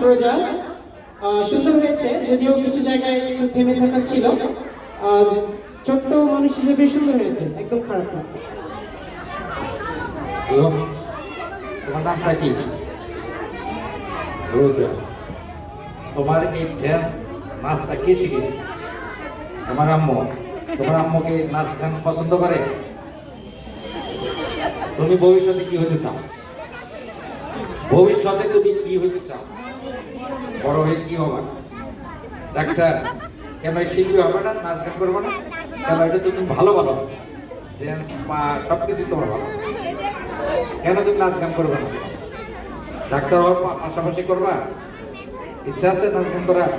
ফ্রোজা সুন্দর হয়েছে, যদিও কিছু জায়গায় একটু থেমে থাকা ছিল। ছোট্ট মানুষ হিসেবে সুন্দর হয়েছে, একদম খারাপ না। তোমার এই ড্যান্স নাচটা কে শিখেছে? তোমার আম্মু। তোমার আম্মুকে নাচ গান পছন্দ করে? তুমি ভবিষ্যতে কি হতে চাও? ভবিষ্যতে তুমি কি হতে চাও? বড় হয়ে কি হবে? ডাক্তার কেন শিল্পী হবে না, নাচ গান করবে না? কেন এটা তো তুমি ভালো ভালো। ড্যান্স বা সব কিছু তোমার ভালো। কেন তুমি নাচ গান করবে না? ডাক্তার হওয়ার পাশাপাশি করবা? ইচ্ছা আছে নাচ গান করার.